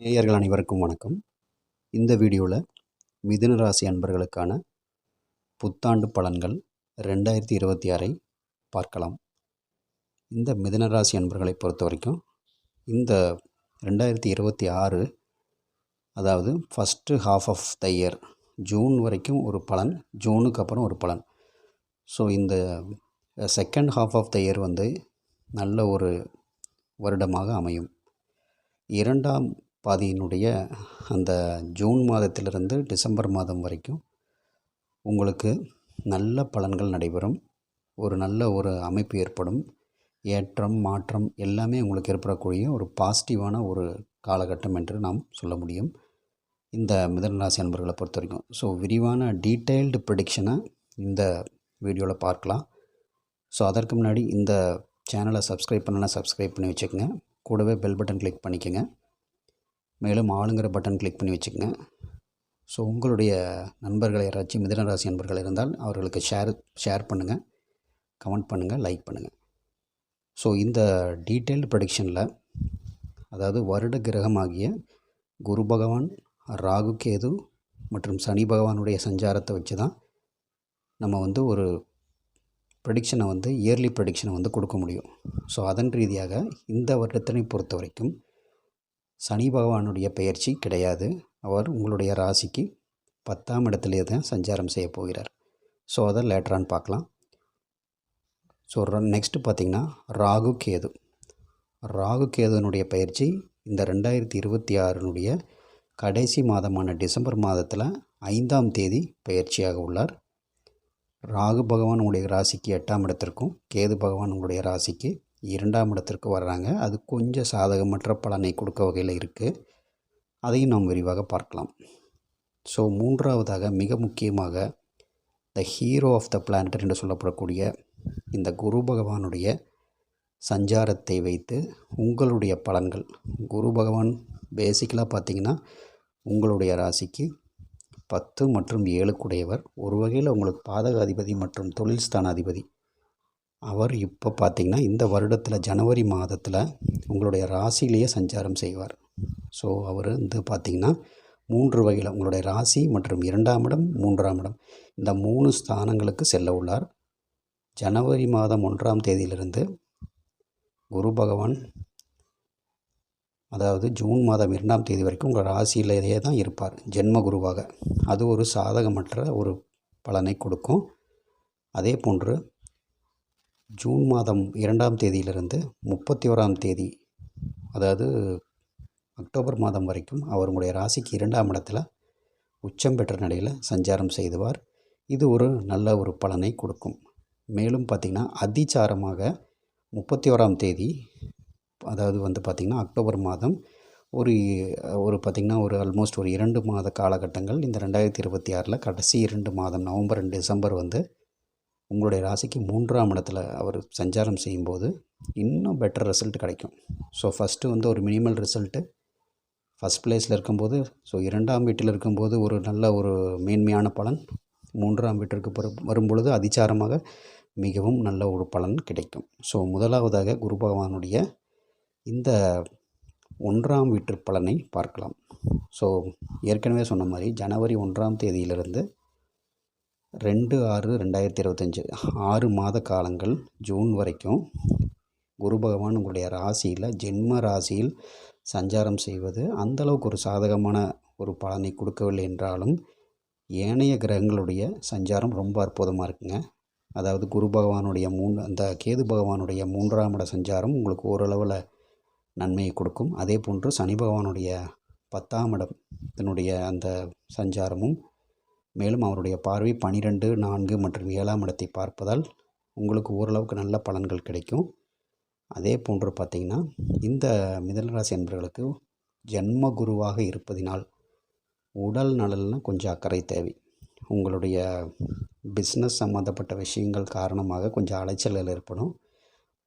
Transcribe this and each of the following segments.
நேயர்கள் அனைவருக்கும் வணக்கம். இந்த வீடியோவில் மிதுன ராசி அன்பர்களுக்கான புத்தாண்டு பலன்கள் ரெண்டாயிரத்தி இருபத்தி ஆறை பார்க்கலாம். இந்த மிதுன ராசி அன்பர்களை பொறுத்த வரைக்கும் இந்த ரெண்டாயிரத்தி இருபத்தி ஆறு அதாவது first half of the year June வரைக்கும் ஒரு பலன் ஜூனுக்கு அப்புறம் ஒரு பலன். ஸோ இந்த second half of the year வந்து நல்ல ஒரு வருடமாக அமையும். இரண்டாம் பாதியினுடைய அந்த ஜூன் மாதத்திலிருந்து டிசம்பர் மாதம் வரைக்கும் உங்களுக்கு நல்ல பலன்கள் நடைபெறும். ஒரு நல்ல ஒரு அமைப்பு ஏற்படும். ஏற்றம் மாற்றம் எல்லாமே உங்களுக்கு ஏற்படக்கூடிய ஒரு பாசிட்டிவான ஒரு காலகட்டம் என்று நாம் சொல்ல முடியும். இந்த மிதனராசி ராசி பொறுத்த வரைக்கும். ஸோ விரிவான டீட்டெயில்டு ப்ரிடிக்ஷனை இந்த வீடியோவில் பார்க்கலாம். ஸோ அதற்கு முன்னாடி இந்த சேனலை சப்ஸ்கிரைப் பண்ணலாம் சப்ஸ்கிரைப் பண்ணி வச்சுக்கோங்க. கூடவே பெல் பட்டன் கிளிக் பண்ணிக்கோங்க. மேலும் ஆளுங்கிற பட்டன் கிளிக் பண்ணி வச்சுக்கோங்க. ஸோ உங்களுடைய நண்பர்கள் யாராச்சும் மிதன ராசி நண்பர்கள் இருந்தால் அவர்களுக்கு ஷேர் ஷேர் பண்ணுங்கள் கமெண்ட் பண்ணுங்கள் லைக் பண்ணுங்கள் ஸோ இந்த டீட்டெயில்டு ப்ரடிக்ஷனில் அதாவது வருட கிரகமாகிய குரு பகவான் ராகு கேது மற்றும் சனி பகவானுடைய சஞ்சாரத்தை வச்சு தான் நம்ம வந்து ஒரு ப்ரெடிக்ஷனை வந்து இயர்லி ப்ரெடிக்ஷனை வந்து கொடுக்க முடியும். ஸோ அதன் ரீதியாக இந்த வருடத்தினை பொறுத்த வரைக்கும் சனி பகவானுடைய பெயர்ச்சி கிடையாது. அவர் உங்களுடைய ராசிக்கு பத்தாம் இடத்திலே தான் சஞ்சாரம் செய்ய போகிறார். ஸோ அதை லேட்டரான் பார்க்கலாம். ஸோ நெக்ஸ்ட்டு பார்த்திங்கன்னா ராகு கேது. ராகு கேதுனுடைய பயிற்சி இந்த ரெண்டாயிரத்தி இருபத்தி ஆறுனுடைய கடைசி மாதமான டிசம்பர் மாதத்தில் ஐந்தாம் தேதி பயிற்சியாக உள்ளார். ராகு பகவான் உங்களுடைய ராசிக்கு எட்டாம் இடத்திற்கும் கேது பகவான் உங்களுடைய ராசிக்கு இரண்டாம் இடத்திற்கு வர்றாங்க. அது கொஞ்சம் சாதகமற்ற பலனை கொடுக்க வகையில் இருக்குது அதையும் நாம் விரிவாக பார்க்கலாம். ஸோ மூன்றாவதாக மிக முக்கியமாக the hero of the planet என்று சொல்லப்படக்கூடிய இந்த குரு பகவானுடைய சஞ்சாரத்தை வைத்து உங்களுடைய பலன்கள். குரு பகவான் பேசிக்கலாக பார்த்திங்கன்னா உங்களுடைய ராசிக்கு பத்து மற்றும் ஏழுக்குடையவர். ஒரு வகையில் உங்களுக்கு பாதகாதிபதி மற்றும் தொழில் ஸ்தானாதிபதி. அவர் இப்போ பார்த்திங்கன்னா இந்த வருடத்தில் ஜனவரி மாதத்தில் உங்களுடைய ராசியிலேயே சஞ்சாரம் செய்வார். ஸோ அவர் வந்து பார்த்திங்கன்னா மூன்று வகையில் உங்களுடைய ராசி மற்றும் இரண்டாம் இடம் மூன்றாம் இடம். இந்த மூணு ஸ்தானங்களுக்கு செல்ல உள்ளார். ஜனவரி மாதம் ஒன்றாம் தேதியிலிருந்து குரு பகவான் அதாவது ஜூன் மாதம் இரண்டாம் தேதி வரைக்கும் உங்கள் ராசியிலேயே தான் இருப்பார் ஜென்ம குருவாக. அது ஒரு சாதகமற்ற ஒரு பலனை கொடுக்கும். அதே போன்று ஜூன் மாதம் இரண்டாம் தேதியிலிருந்து முப்பத்தி ஓராம் தேதி அதாவது அக்டோபர் மாதம் வரைக்கும் அவருடைய ராசிக்கு இரண்டாம் இடத்துல உச்சம் பெற்ற நிலையில் சஞ்சாரம் செய்துவார். இது ஒரு நல்ல ஒரு பலனை கொடுக்கும். மேலும் பார்த்திங்கன்னா அதிச்சாரமாக முப்பத்தி ஓராம் தேதி அதாவது வந்து பார்த்திங்கன்னா அக்டோபர் மாதம் ஒரு ஒரு பார்த்திங்கன்னா ஒரு ஆல்மோஸ்ட் ஒரு இரண்டு மாத காலகட்டங்கள். இந்த ரெண்டாயிரத்தி இருபத்தி ஆறில் கடைசி இரண்டு மாதம் நவம்பர் அண்ட் டிசம்பர் வந்து உங்களுடைய ராசிக்கு மூன்றாம் இடத்துல அவர் சஞ்சாரம் செய்யும்போது இன்னும் பெட்டர் ரிசல்ட் கிடைக்கும். ஸோ ஃபஸ்ட்டு வந்து ஒரு மினிமல் ரிசல்ட்டு ஃபஸ்ட் பிளேஸில் இருக்கும்போது ஸோ இரண்டாம் வீட்டில் இருக்கும்போது ஒரு நல்ல ஒரு மேன்மையான பலன். மூன்றாம் வீட்டிற்கு வரும் பொழுது அதிச்சாரமாக மிகவும் நல்ல ஒரு பலன் கிடைக்கும். ஸோ முதலாவதாக குரு பகவானுடைய இந்த ஒன்றாம் வீட்டு பலனை பார்க்கலாம். ஸோ ஏற்கனவே சொன்ன மாதிரி ஜனவரி ஒன்றாம் தேதியிலிருந்து ரெண்டு ஆறு ரெண்டாயிரத்தி இருபத்தஞ்சி. ஆறு மாத காலங்கள் ஜூன் வரைக்கும் குரு பகவான் உங்களுடைய ராசியில் ஜென்ம ராசியில் சஞ்சாரம் செய்வது அந்தளவுக்கு ஒரு சாதகமான ஒரு பலனை கொடுக்கவில்லை என்றாலும் ஏனைய கிரகங்களுடைய சஞ்சாரம் ரொம்ப அற்புதமாக இருக்குங்க. அதாவது குரு பகவானுடைய மூணு அந்த கேது பகவானுடைய மூன்றாம் இட சஞ்சாரம் உங்களுக்கு ஓரளவில் நன்மையை கொடுக்கும். அதே போன்று சனி பகவானுடைய பத்தாம் இடம் அந்த சஞ்சாரமும் மேலும் அவருடைய பார்வை பனிரெண்டு நான்கு மற்றும் ஏழாம் இடத்தை பார்ப்பதால் உங்களுக்கு ஓரளவுக்கு நல்ல பலன்கள் கிடைக்கும். அதே போன்று பார்த்திங்கன்னா இந்த மிதனராசி என்பவர்களுக்கு ஜென்ம குருவாக இருப்பதினால் உடல் நலனில் கொஞ்சம் அக்கறை தேவை. உங்களுடைய பிஸ்னஸ் சம்மந்தப்பட்ட விஷயங்கள் காரணமாக கொஞ்சம் அலைச்சல்கள் ஏற்படும்.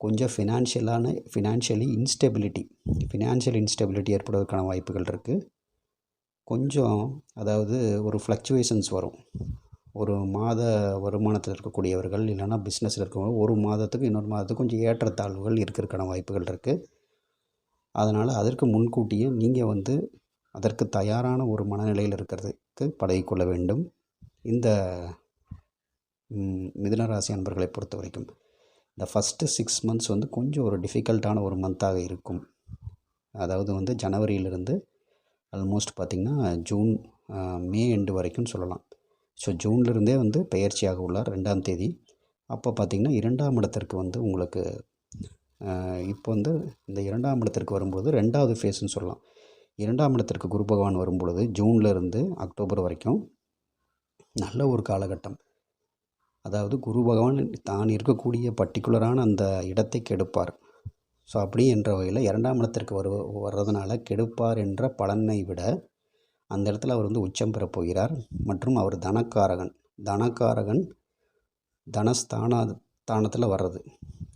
கொஞ்சம் ஃபினான்ஷியலான ஃபினான்ஷியலி இன்ஸ்டெபிலிட்டி ஃபினான்ஷியல் இன்ஸ்டெபிலிட்டி ஏற்படுவதற்கான வாய்ப்புகள் இருக்குது கொஞ்சம் அதாவது ஒரு ஃப்ளக்சுவேஷன்ஸ் வரும். ஒரு மாத வருமானத்தில் இருக்கக்கூடியவர்கள் இல்லைன்னா பிஸ்னஸில் இருக்கவங்க ஒரு மாதத்துக்கு இன்னொரு மாதத்துக்கு கொஞ்சம் ஏற்றத்தாழ்வுகள் இருக்கிறதுக்கான வாய்ப்புகள் இருக்குது அதனால் அதற்கு முன்கூட்டியே நீங்கள் வந்து அதற்கு தயாரான ஒரு மனநிலையில் இருக்கிறதுக்கு பழகிக்கொள்ள வேண்டும். இந்த ம், அன்பர்களை பொறுத்த வரைக்கும் இந்த ஃபஸ்ட்டு சிக்ஸ் மந்த்ஸ் வந்து கொஞ்சம் ஒரு டிஃபிகல்ட்டான ஒரு மந்த்தாக இருக்கும். அதாவது வந்து ஜனவரியிலிருந்து ஆல்மோஸ்ட் பார்த்திங்கன்னா ஜூன் மே எண்டு வரைக்கும் சொல்லலாம். ஸோ ஜூன்லேருந்தே வந்து பெயர்ச்சியாக உள்ளார் ரெண்டாம் தேதி. அப்போ பார்த்திங்கன்னா இரண்டாம் இடத்திற்கு வந்து உங்களுக்கு இப்போ வந்து இந்த இரண்டாம் இடத்திற்கு வரும்போது ரெண்டாவது ஃபேஸ்ன்னு சொல்லலாம். இரண்டாம் இடத்திற்கு குரு பகவான் வரும்பொழுது ஜூன்லேருந்து அக்டோபர் வரைக்கும் நல்ல ஒரு காலகட்டம். அதாவது குரு பகவான் தான் இருக்கக்கூடிய பர்டிகுலரான அந்த இடத்தை கெடுப்பார். ஸோ அப்படி என்ற வகையில் இரண்டாம் இடத்திற்கு வரு வர்றதுனால கெடுப்பார் என்ற பலனை விட அந்த இடத்துல அவர் வந்து உச்சம் பெறப் போகிறார். மற்றும் அவர் தனக்காரகன் தனக்காரகன் தனஸ்தானா ஸ்தானத்தில் வர்றது.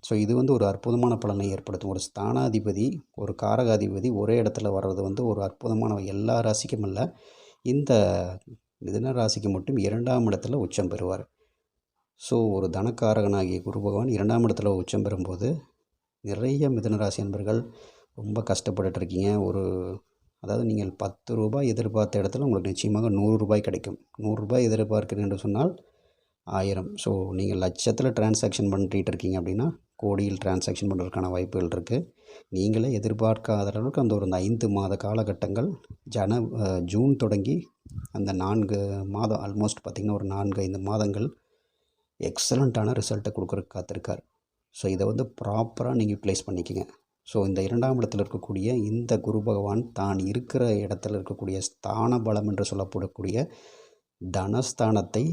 ஸோ இது வந்து ஒரு அற்புதமான பலனை ஏற்படுத்தும். ஒரு ஸ்தானாதிபதி ஒரு காரகாதிபதி ஒரே இடத்துல வர்றது வந்து ஒரு அற்புதமான எல்லா ராசிக்கும் அல்ல. இந்த மிதன ராசிக்கு மட்டும் இரண்டாம் இடத்துல உச்சம் பெறுவார். ஸோ ஒரு தனக்காரகனாகிய குரு பகவான் இரண்டாம் இடத்துல உச்சம் பெறும்போது நிறைய மிதனராசி அன்பர்கள் ரொம்ப கஷ்டப்பட்டுட்டு இருக்கீங்க ஒரு அதாவது நீங்கள் பத்து ரூபாய் எதிர்பார்த்த இடத்துல உங்களுக்கு நிச்சயமாக நூறுரூபாய் கிடைக்கும். நூறுரூபாய் எதிர்பார்க்கிறேன் என்று சொன்னால் ஆயிரம். ஸோ நீங்கள் லட்சத்தில் டிரான்சாக்ஷன் பண்ணிட்டு இருக்கீங்க அப்படின்னா கோடியில் டிரான்சாக்ஷன் பண்ணுறதுக்கான வாய்ப்புகள் இருக்குது நீங்களே எதிர்பார்க்காத அளவுக்கு அந்த ஒரு ஐந்து மாத காலகட்டங்கள் ஜன ஜூன் தொடங்கி அந்த நான்கு மாதம் ஆல்மோஸ்ட் பார்த்திங்கன்னா ஒரு நான்கு ஐந்து மாதங்கள் எக்ஸலண்ட்டான ரிசல்ட்டை கொடுக்குறதுக்கு காத்திருக்கார். ஸோ இதை வந்து ப்ராப்பராக நீங்கள் யூட்டிலைஸ் பண்ணிக்கங்க. ஸோ இந்த இரண்டாம் இடத்துல இருக்கக்கூடிய இந்த குரு பகவான் தான் இருக்கிற இடத்துல இருக்கக்கூடிய ஸ்தான பலம் என்று சொல்லப்படக்கூடிய தனஸ்தானத்தை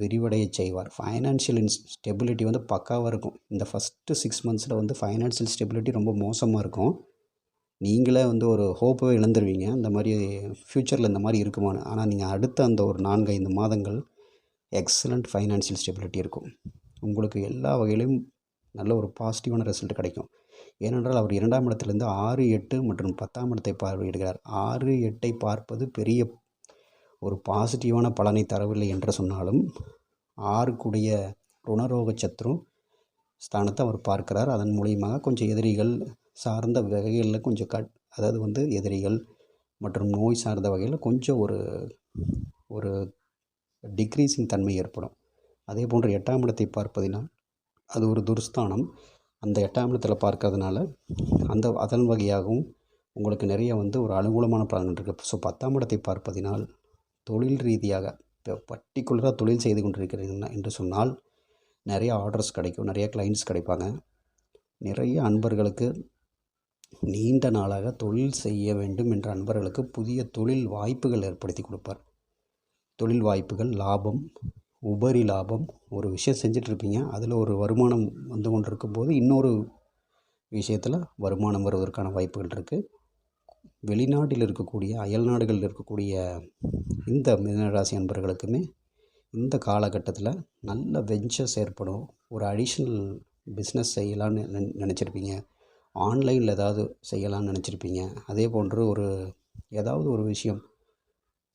விரிவடைய செய்வார். ஃபைனான்ஷியல் இன்ஸ் ஸ்டெபிலிட்டி வந்து பக்காவாக இருக்கும். இந்த ஃபஸ்ட்டு சிக்ஸ் மந்த்ஸில் வந்து ஃபைனான்ஷியல் ஸ்டெபிலிட்டி ரொம்ப மோசமாக இருக்கும். நீங்களே வந்து ஒரு ஹோப்பவே இழந்துருவீங்க. இந்த மாதிரி ஃப்யூச்சரில் இந்த மாதிரி இருக்குமான்னு ஆனால் நீங்கள் அடுத்த அந்த ஒரு நான்கு ஐந்து மாதங்கள் எக்ஸலண்ட் ஃபைனான்ஷியல் ஸ்டெபிலிட்டி இருக்கும். உங்களுக்கு எல்லா வகையிலும் நல்ல ஒரு பாசிட்டிவான ரிசல்ட் கிடைக்கும். ஏனென்றால் அவர் இரண்டாம் இடத்திலிருந்து ஆறு எட்டு மற்றும் பத்தாம் இடத்தை பார்வையிடுகிறார். ஆறு எட்டை பார்ப்பது பெரிய ஒரு பாசிட்டிவான பலனை தரவில்லை என்று சொன்னாலும் ஆறுக்குடைய ருணரோக சத்ரு ஸ்தானத்தை அவர் பார்க்கிறார். அதன் மூலியமாக கொஞ்சம் எதிரிகள் சார்ந்த வகைகளில் கொஞ்சம் கட் அதாவது வந்து எதிரிகள் மற்றும் நோய் சார்ந்த வகையில் கொஞ்சம் ஒரு ஒரு டிக்ரீஸிங் தன்மை ஏற்படும். அதே போன்று எட்டாம் இடத்தை பார்ப்பதினால் அது ஒரு துர்ஸ்தானம். அந்த எட்டாம் இடத்துல பார்க்கறதுனால அந்த அதன் வகையாகவும் உங்களுக்கு நிறைய வந்து ஒரு அனுகூலமான பலன்கள் இருக்குது ஸோ பத்தாம் இடத்தை பார்ப்பதினால் தொழில் ரீதியாக இப்போ பர்டிகுலராக தொழில் செய்து கொண்டிருக்கிறீங்கன்னா என்று சொன்னால் நிறைய ஆர்டர்ஸ் கிடைக்கும் நிறைய கிளைண்ட்ஸ் கிடைப்பாங்க. நிறைய அன்பர்களுக்கு நீண்ட நாளாக தொழில் செய்ய வேண்டும் என்ற அன்பர்களுக்கு புதிய தொழில் வாய்ப்புகள் ஏற்படுத்தி கொடுப்பார். தொழில் வாய்ப்புகள் லாபம் உபரி லாபம் ஒரு விஷயம் செஞ்சிட்ருப்பீங்க. அதில் ஒரு வருமானம் வந்து கொண்டு இருக்கும்போது இன்னொரு விஷயத்தில் வருமானம் வருவதற்கான வாய்ப்புகள் இருக்குது வெளிநாட்டில் இருக்கக்கூடிய அயல் நாடுகளில் இருக்கக்கூடிய இந்த மிதனராசி அன்பர்களுக்குமே இந்த காலகட்டத்தில் நல்ல வெஞ்சர்ஸ் ஏற்படும். ஒரு அடிஷ்னல் பிஸ்னஸ் செய்யலான்னு நின- நினச்சிருப்பீங்க. ஆன்லைனில் ஏதாவது செய்யலான்னு நினச்சிருப்பீங்க. அதே போன்று ஒரு ஏதாவது ஒரு விஷயம்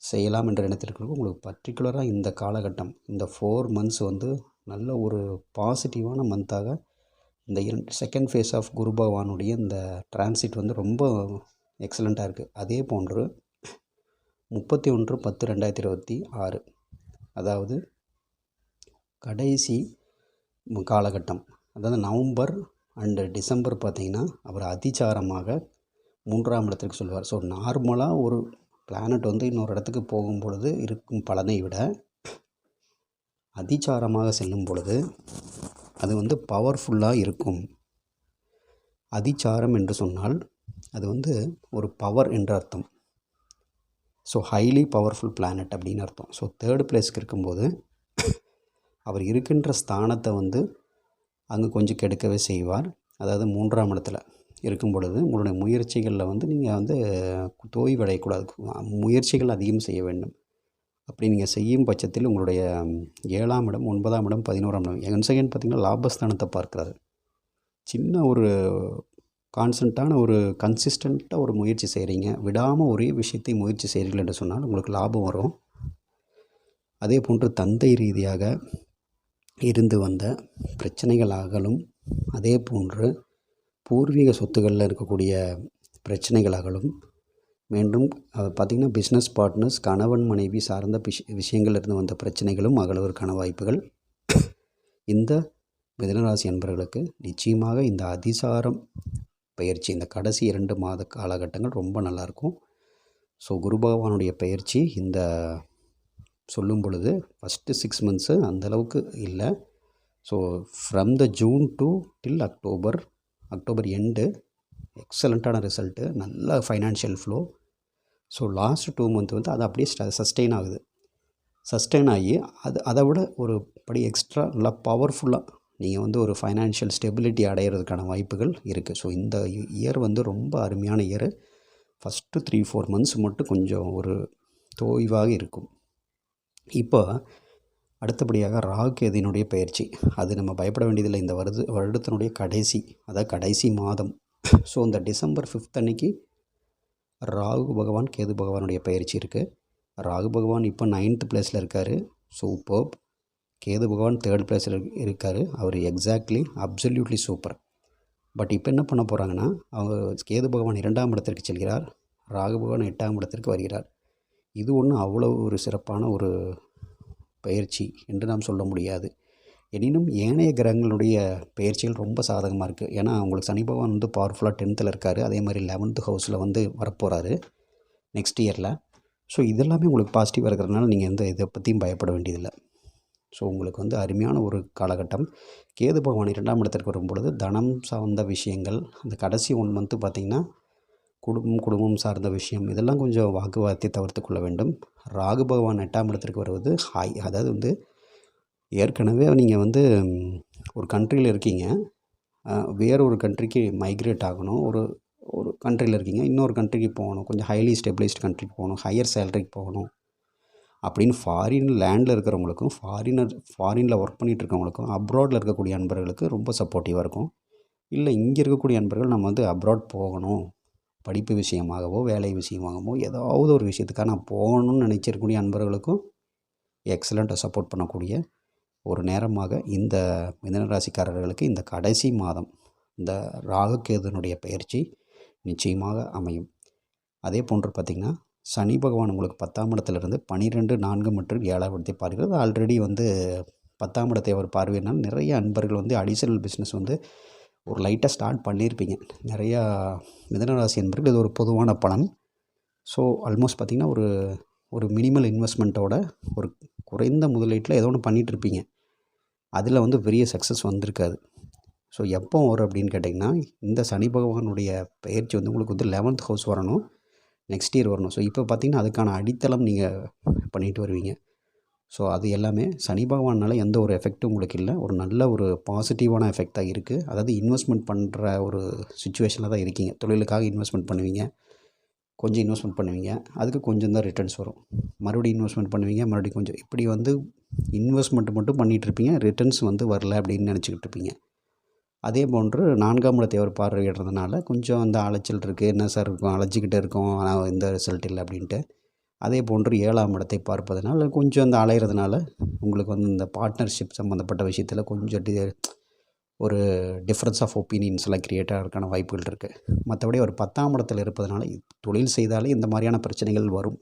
செய்யலாம் என்ற எண்ணத்திற்கு உங்களுக்கு பர்டிகுலராக இந்த காலகட்டம் இந்த ஃபோர் மந்த்ஸ் வந்து நல்ல ஒரு பாசிட்டிவான மந்த்தாக இந்த இரண்டு செகண்ட் ஃபேஸ் ஆஃப் குரு பகவானுடைய இந்த டிரான்சிட் வந்து ரொம்ப எக்ஸலண்ட்டாக இருக்குது அதே போன்று முப்பத்தி ஒன்று பத்து ரெண்டாயிரத்தி இருபத்தி ஆறு அதாவது கடைசி காலகட்டம் அதாவது நவம்பர் அண்டு டிசம்பர் பார்த்திங்கன்னா அவர் அதிசாரமாக மூன்றாம் இடத்திற்கு சொல்வார் ஸோ நார்மலாக ஒரு பிளானட் வந்து இன்னொரு இடத்துக்கு போகும் பொழுது இருக்கும் பலனை விட அதிசாரமாக செல்லும் பொழுது அது வந்து பவர்ஃபுல்லாக இருக்கும். அதிசாரம் என்று சொன்னால் அது வந்து ஒரு பவர் என்ற அர்த்தம். ஸோ ஹைலி பவர்ஃபுல் பிளானட் அப்படின்னு அர்த்தம். ஸோ தேர்ட் பிளேஸ்க்கு இருக்கும்போது அவர் இருக்கின்ற ஸ்தானத்தை வந்து அங்கே கொஞ்சம் கெடுக்கவே செய்வார். அதாவது மூன்றாம் இடத்துல. இருக்கும் பொழுது உங்களுடைய முயற்சிகளில் வந்து நீங்கள் வந்து தோய்வடையக்கூடாது. முயற்சிகள் அதிகம் செய்ய வேண்டும். அப்படி நீங்கள் செய்யும் பட்சத்தில் உங்களுடைய ஏழாம் இடம் ஒன்பதாம் இடம் பதினோராம் இடம் என் செகண்ட் பார்த்திங்கன்னா லாபஸ்தானத்தை பார்க்குறாரு. சின்ன ஒரு கான்ஸ்டண்ட்டான ஒரு கன்சிஸ்டண்ட்டாக ஒரு முயற்சி செய்கிறீங்க. விடாமல் ஒரே விஷயத்தை முயற்சி செய்கிறீர்கள் என்று சொன்னால் உங்களுக்கு லாபம் வரும். அதே போன்று தந்தை ரீதியாக இருந்து வந்த பிரச்சனைகள் அகலும் அதே போன்று பூர்வீக சொத்துக்களில் இருக்கக்கூடிய பிரச்சனைகள் அகலும் மீண்டும் பார்த்திங்கன்னா பிஸ்னஸ் பார்ட்னர்ஸ் கணவன் மனைவி சார்ந்த விஷ விஷயங்கள் இருந்து வந்த பிரச்சனைகளும் அகலவருக்கான வாய்ப்புகள். இந்த மிதனராசி அன்பர்களுக்கு நிச்சயமாக இந்த அதிசாரம் பயிற்சி இந்த கடைசி இரண்டு மாத காலகட்டங்கள் ரொம்ப நல்லாயிருக்கும் ஸோ குரு பகவானுடைய பயிற்சி இந்த சொல்லும் பொழுது ஃபஸ்ட்டு சிக்ஸ் மந்த்ஸு அந்தளவுக்கு இல்லை. So from the June to till October October end. எக்ஸலண்ட்டான result. நல்ல financial flow so last two month வந்து அது அப்படியே சஸ்டெயின் ஆகுது. சஸ்டெயின் ஆகி அது அதை விட ஒரு படி எக்ஸ்ட்ரா நல்லா பவர்ஃபுல்லாக நீங்கள் வந்து ஒரு ஃபைனான்ஷியல் ஸ்டெபிலிட்டி அடையிறதுக்கான வாய்ப்புகள் இருக்குது ஸோ இந்த இயர் வந்து ரொம்ப அருமையான year first three four months மட்டும் கொஞ்சம் ஒரு தோய்வாக இருக்கும். இப்போ அடுத்தபடியாக ராகுகேதினுடைய பயிற்சி. அது நம்ம பயப்பட வேண்டியதில்லை. இந்த வருது வருடத்தினுடைய கடைசி அதாவது கடைசி மாதம். ஸோ இந்த டிசம்பர் ஃபிஃப்த் அன்னைக்கு ராகு பகவான் கேது பகவானுடைய பயிற்சி இருக்குது ராகு பகவான் இப்போ நைன்த் பிளேஸில் இருக்கார். சூப்பர் கேது பகவான் தேர்ட் பிளேஸில் இருக்கார். அவர் எக்ஸாக்ட்லி அப்சல்யூட்லி சூப்பர் பட் இப்போ என்ன பண்ண போகிறாங்கன்னா அவங்க கேது பகவான் இரண்டாம் இடத்திற்கு செல்கிறார். ராகு பகவான் எட்டாம் இடத்திற்கு வருகிறார். இது ஒன்றும் அவ்வளோ ஒரு சிறப்பான ஒரு பயிற்சி என்று நாம் சொல்ல முடியாது. எனினும் ஏனைய கிரகங்களுடைய பயிற்சிகள் ரொம்ப சாதகமாக இருக்குது ஏன்னா அவங்களுக்கு சனி பகவான் வந்து பவர்ஃபுல்லாக டென்த்தில் இருக்கார். அதே மாதிரி லெவன்த்து ஹவுஸில் வந்து வரப்போகிறாரு நெக்ஸ்ட் இயரில் ஸோ இதெல்லாமே உங்களுக்கு பாசிட்டிவாக இருக்கிறதுனால நீங்கள் எந்த இதை பற்றியும் பயப்பட வேண்டியதில்லை. ஸோ உங்களுக்கு வந்து அருமையான ஒரு காலகட்டம். கேது பகவான் இரண்டாம் இடத்திற்கு வரும்பொழுது தனம் சார்ந்த விஷயங்கள் அந்த கடைசி ஒன் மந்த்து பார்த்திங்கன்னா குடும்பம் குடும்பம் சார்ந்த விஷயம். இதெல்லாம் கொஞ்சம் வாக்குவாதத்தை தவிர்த்து கொள்ள வேண்டும். ராகு பகவான் எட்டாம் இடத்திற்கு வருவது ஹாய். அதாவது வந்து ஏற்கனவே நீங்கள் வந்து ஒரு கண்ட்ரியில் இருக்கீங்க. வேறு ஒரு கண்ட்ரிக்கு மைக்ரேட் ஆகணும். ஒரு ஒரு கண்ட்ரியில் இருக்கீங்க. இன்னொரு கண்ட்ரிக்கு போகணும். கொஞ்சம் ஹைலி ஸ்டெபிளைஸ்டு கண்ட்ரிக்கு போகணும். ஹையர் சேலரிக்கு போகணும். அப்படின்னு ஃபாரின் லேண்டில் இருக்கிறவங்களுக்கும் ஃபாரினர் ஃபாரினில் ஒர்க் பண்ணிகிட்டு இருக்கவங்களுக்கும் அப்ராடில் இருக்கக்கூடிய அன்பர்களுக்கு ரொம்ப சப்போர்ட்டிவாக இருக்கும். இல்லை இங்கே இருக்கக்கூடிய அன்பர்கள் நம்ம வந்து அப்ராட் போகணும். படிப்பு விஷயமாகவோ வேலை விஷயமாகவோ ஏதாவது ஒரு விஷயத்துக்காக நான் போகணும்னு நினச்சிருக்கக்கூடிய அன்பர்களுக்கும் எக்ஸலண்ட்டாக சப்போர்ட் பண்ணக்கூடிய ஒரு நேரமாக இந்த மிதனராசிக்காரர்களுக்கு இந்த கடைசி மாதம் இந்த ராகுகேதுனுடைய பயிற்சி நிச்சயமாக அமையும். அதே போன்று பார்த்திங்கன்னா சனி பகவான் உங்களுக்கு பத்தாம் இடத்துலேருந்து பனிரெண்டு நான்கு மற்றும் ஏழாம் இடத்தை பார்க்கிறது. ஆல்ரெடி வந்து பத்தாம் இடத்தை அவர் பார்வையினால் நிறைய அன்பர்கள் வந்து அடிஷனல் பிஸ்னஸ் வந்து ஒரு லைட்டாக ஸ்டார்ட் பண்ணியிருப்பீங்க. நிறையா மிதனராசி என்பர்கள் இது ஒரு பொதுவான பலன். ஸோ ஆல்மோஸ்ட் பார்த்திங்கன்னா ஒரு ஒரு மினிமல் இன்வெஸ்ட்மெண்ட்டோட ஒரு குறைந்த முதலீட்டில் ஏதோ ஒன்று பண்ணிகிட்ருப்பீங்க அதில் வந்து பெரிய சக்ஸஸ் வந்திருக்காது. ஸோ எப்போ வரும் அப்படின்னு கேட்டிங்கன்னா இந்த சனி பகவானுடைய பயிற்சி வந்து உங்களுக்கு வந்து லெவன்த் ஹவுஸ் வரணும். நெக்ஸ்ட் இயர் வரணும். ஸோ இப்போ பார்த்திங்கன்னா அதுக்கான அடித்தளம் நீங்கள் பண்ணிட்டு வருவீங்க. ஸோ அது எல்லாமே சனி பகவானால் எந்த ஒரு எஃபெக்ட்டும் உங்களுக்கு இல்லை. ஒரு நல்ல ஒரு பாசிட்டிவான எஃபெக்டாக இருக்குது அதாவது இன்வெஸ்ட்மெண்ட் பண்ணுற ஒரு சுச்சுவேஷனில் தான் இருக்கீங்க. தொழிலுக்காக இன்வெஸ்ட்மெண்ட் பண்ணுவீங்க. கொஞ்சம் இன்வெஸ்ட்மெண்ட் பண்ணுவீங்க. அதுக்கு கொஞ்சம் தான் ரிட்டர்ன்ஸ் வரும். மறுபடியும் இன்வெஸ்ட்மெண்ட் பண்ணுவீங்க. மறுபடியும் கொஞ்சம். இப்படி வந்து இன்வெஸ்ட்மெண்ட் மட்டும் பண்ணிகிட்ருப்பீங்க ரிட்டர்ன்ஸ் வந்து வரல அப்படின்னு நினச்சிக்கிட்டு இருப்பீங்க. அதே போன்று நான்காம் இடத்தை அவர் பார்வையிடுறதுனால கொஞ்சம் அந்த அலைச்சல் இருக்குது என்ன சார் இருக்கும்? அலைச்சிக்கிட்டே இருக்கும். ஆனால் எந்த ரிசல்ட் இல்லை அப்படின்ட்டு. அதே போன்று ஏழாம் இடத்தை பார்ப்பதனால் கொஞ்சம் அந்த அலையிறதுனால உங்களுக்கு வந்து இந்த பார்ட்னர்ஷிப் சம்மந்தப்பட்ட விஷயத்தில் கொஞ்சம் டி ஒரு டிஃப்ரென்ஸ் ஆஃப் ஒப்பீனியன்ஸ் எல்லாம் க்ரியேட் ஆகிறதுக்கான வாய்ப்புகள் இருக்குது மற்றபடி ஒரு பத்தாம் இடத்தில் இருப்பதனால தொழில் செய்தாலே இந்த மாதிரியான பிரச்சனைகள் வரும்.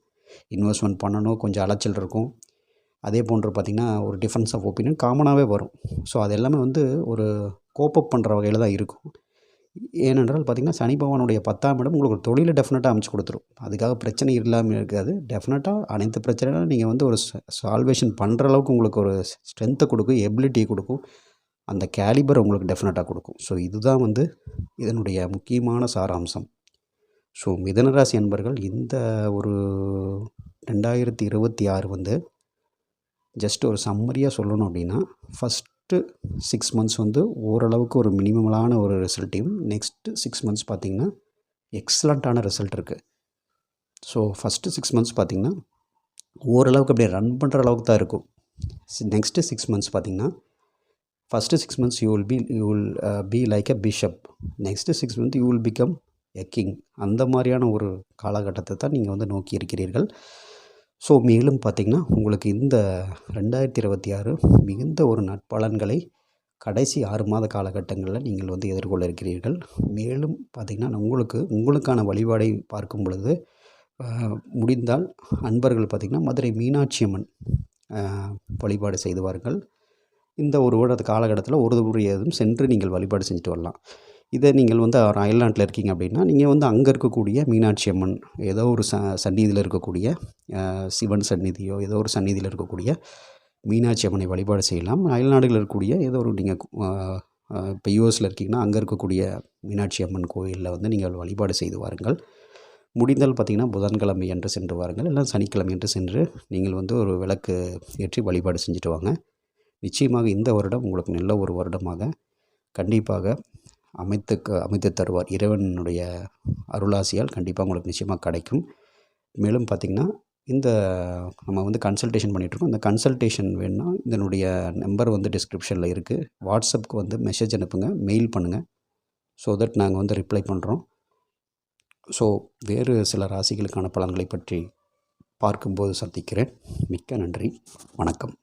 இன்வெஸ்ட்மெண்ட் பண்ணணும் கொஞ்சம் அலைச்சல் இருக்கும். அதே போன்று பார்த்திங்கன்னா ஒரு டிஃப்ரென்ஸ் ஆஃப் ஒப்பீனியன் காமனாகவே வரும். ஸோ அது எல்லாமே வந்து ஒரு கோப்பப் பண்ணுற வகையில் தான் இருக்கும். ஏனென்றால் பார்த்திங்கன்னா சனி பகவானுடைய பத்தாம் இடம் உங்களுக்கு ஒரு தொழிலை டெஃபினட்டாக அமைச்சு கொடுத்துரும். அதுக்காக பிரச்சனை இல்லாமல் இருக்காது. டெஃபினட்டாக அனைத்து பிரச்சனைகளும் நீங்கள் வந்து ஒரு சால்வேஷன் பண்ணுற அளவுக்கு உங்களுக்கு ஒரு ஸ்ட்ரென்த்தை கொடுக்கும் எபிலிட்டியை கொடுக்கும். அந்த கேலிபர் உங்களுக்கு டெஃபினட்டாக கொடுக்கும். ஸோ இதுதான் வந்து இதனுடைய முக்கியமான சாராம்சம். ஸோ மிதனராசி என்பர்கள் இந்த ஒரு ரெண்டாயிரத்தி இருபத்தி ஆறு வந்து ஜஸ்ட் ஒரு சம்மரியாக சொல்லணும் அப்படின்னா ஃபஸ்ட் ஃபஸ்ட்டு சிக்ஸ் மந்த்ஸ் வந்து ஓரளவுக்கு ஒரு மினிமலான ஒரு ரிசல்ட்டையும் நெக்ஸ்ட்டு சிக்ஸ் மந்த்ஸ் பார்த்திங்கன்னா எக்ஸலண்ட்டான ரிசல்ட் இருக்குது ஸோ ஃபஸ்ட்டு சிக்ஸ் மந்த்ஸ் பார்த்திங்கன்னா ஓரளவுக்கு அப்படியே ரன் பண்ணுற அளவுக்கு தான் இருக்கும். நெக்ஸ்ட்டு சிக்ஸ் மந்த்ஸ் பார்த்திங்கன்னா first six months you will be you will be like a bishop next six month you will become a king அந்த மாதிரியான ஒரு காலகட்டத்தை தான் நீங்கள் வந்து நோக்கி இருக்கிறீர்கள். ஸோ மேலும் பார்த்திங்கன்னா உங்களுக்கு இந்த ரெண்டாயிரத்தி இருபத்தி ஆறு மிகுந்த ஒரு நட்பலன்களை கடைசி ஆறு மாத காலகட்டங்களில் நீங்கள் வந்து எதிர்கொள்ள இருக்கிறீர்கள் மேலும் பார்த்திங்கன்னா உங்களுக்கு உங்களுக்கான வழிபாடை பார்க்கும் பொழுது முடிந்தால் அன்பர்கள் பார்த்திங்கன்னா மதுரை மீனாட்சி அம்மன் வழிபாடு செய்துவார்கள். இந்த ஒரு வருட காலகட்டத்தில் ஒரு முறையாவதும் சென்று நீங்கள் வழிபாடு செஞ்சுட்டு வரலாம். இதை நீங்கள் வந்து ஒரு அயல்நாட்டில் இருக்கீங்க அப்படின்னா நீங்கள் வந்து அங்கே இருக்கக்கூடிய மீனாட்சி அம்மன் ஏதோ ஒரு ச சந்நிதியில் இருக்கக்கூடிய சிவன் சந்நிதியோ ஏதோ ஒரு சந்நிதியில் இருக்கக்கூடிய மீனாட்சி அம்மனை வழிபாடு செய்யலாம். அயல்நாடுகளில் இருக்கக்கூடிய ஏதோ ஒரு நீங்கள் இப்போ யூஎஸில் இருக்கீங்கன்னா அங்கே இருக்கக்கூடிய மீனாட்சி அம்மன் கோயிலில் வந்து நீங்கள் வழிபாடு செய்து வாருங்கள். முடிந்தால் பார்த்திங்கன்னா புதன்கிழமை என்று சென்று வாருங்கள். இல்லை சனிக்கிழமை என்று சென்று நீங்கள் வந்து ஒரு விளக்கு ஏற்றி வழிபாடு செஞ்சுட்டு வாங்க. நிச்சயமாக இந்த வருடம் உங்களுக்கு நல்ல ஒரு வருடமாக கண்டிப்பாக அமைத்து அமைத்து தருவார். இறைவனுடைய அருளாசியால் கண்டிப்பாக உங்களுக்கு நிச்சயமாக கிடைக்கும். மேலும் பார்த்திங்கன்னா இந்த நம்ம வந்து கன்சல்டேஷன் பண்ணிகிட்ருக்கோம் இந்த கன்சல்டேஷன் வேணுன்னா இதனுடைய நம்பர் வந்து டிஸ்கிரிப்ஷனில் இருக்குது வாட்ஸ்அப்புக்கு வந்து மெசேஜ் அனுப்புங்க மெயில் பண்ணுங்கள் ஸோ தட் நாங்கள் வந்து ரிப்ளை பண்ணுறோம் ஸோ வேறு சில ராசிகளுக்கான பலன்களை பற்றி பார்க்கும்போது சந்திக்கிறேன். மிக்க நன்றி. வணக்கம்.